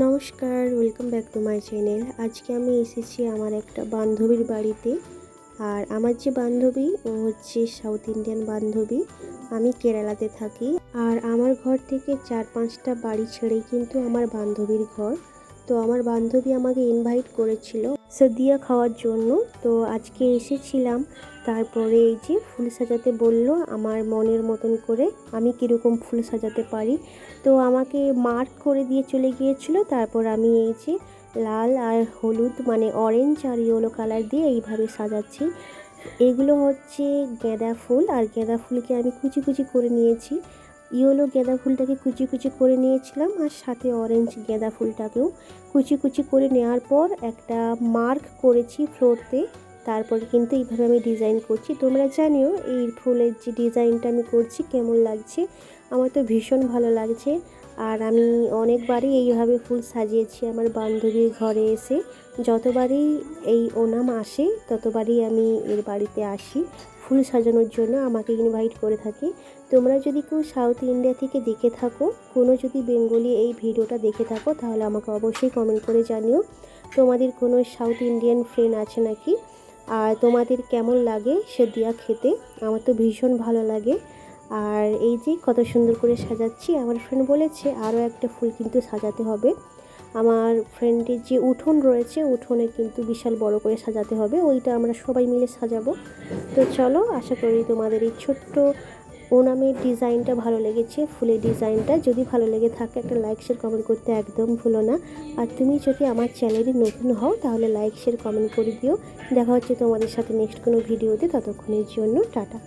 নমস্কার welcome back to my channel আজকে আমি এসেছি আমার একটা বান্ধবীর বাড়িতে। আর আমার যে বান্ধবী, ও হচ্ছে সাউথ ইন্ডিয়ান বান্ধবী। আমি কেরালাতে থাকি। আর আমার ঘর থেকে চার পাঁচটা বাড়ি ছেড়েই কিন্তু আমার বান্ধবীর ঘর। তো আমার বান্ধবী আমাকে ইনভাইট করেছিল সদিয়া খাওয়ার জন্য। তো আজকে এসেছিলাম, তারপরে এই যে ফুল সাজাতে বলল আমার মনের মতন করে আমি কীরকম ফুল সাজাতে পারি। তো আমাকে মার্ক করে দিয়ে চলে গিয়েছিল, তারপর আমি এই যে লাল আর হলুদ মানে অরেঞ্জ আর ইয়েলো কালার দিয়ে এইভাবে সাজাচ্ছি। এগুলো হচ্ছে গেঁদা ফুল, আর গেঁদা ফুলকে আমি কুচি কুচি করে নিয়েছি। ইয়েলো গেঁদা ফুলটাকে কুচি কুচি করে নিয়েছিলাম আর সাথে অরেঞ্জ গেঁদা ফুলটাকেও কুচি কুচি করে নেওয়ার পর একটা মার্ক করেছি ফ্লোরতে তারপরে কিন্তু এইভাবে আমি ডিজাইন করছি। তোমরা জানিও এই ফুলের যে ডিজাইনটা আমি করছি কেমন লাগছে? আমার তো ভীষণ ভালো লাগছে। আর আমি অনেকবারই এইভাবে ফুল সাজিয়েছি আমার বান্ধবীর ঘরে এসে। যতবারই এই ওনাম আসে, ততবারই আমি এর বাড়িতে আসি। ফুল সাজানোর জন্য আমাকে ইনভাইট করে থাকে। তোমরা যদি কেউ সাউথ ইন্ডিয়া থেকে দেখে থাকো, কোনো যদি বেঙ্গলি এই ভিডিওটা দেখে থাকো, তাহলে আমাকে অবশ্যই কমেন্ট করে জানিও। তোমাদের কোনো সাউথ ইন্ডিয়ান ফ্রেন্ড আছে নাকি? আর তোমাদের কেমন লাগে সে দিয়া খেতে? আমার তো ভীষণ ভালো লাগে। আর এই যে কত সুন্দর করে সাজাচ্ছি, আমার ফ্রেন্ড বলেছে আরও একটা ফুল কিন্তু সাজাতে হবে। আমার ফ্রেন্ডের যে উঠোন রয়েছে, উঠোনে কিন্তু বিশাল বড় করে সাজাতে হবে। ওইটা আমরা সবাই মিলে সাজাবো। তো চলো, আশা করি তোমাদের এই ছোট্ট ওনামের ডিজাইনটা ভালো লেগেছে, ফুলের ডিজাইনটা। যদি ভালো লেগে থাকে, একটা লাইক শেয়ার কমেন্ট করতে একদম ভুলো না। আর তুমি যদি আমার চ্যানেলে নতুন হও, তাহলে লাইক শেয়ার কমেন্ট করে দিও। দেখা হচ্ছে তোমাদের সাথে নেক্সট কোনো ভিডিওতে ততক্ষণের জন্য টাটা।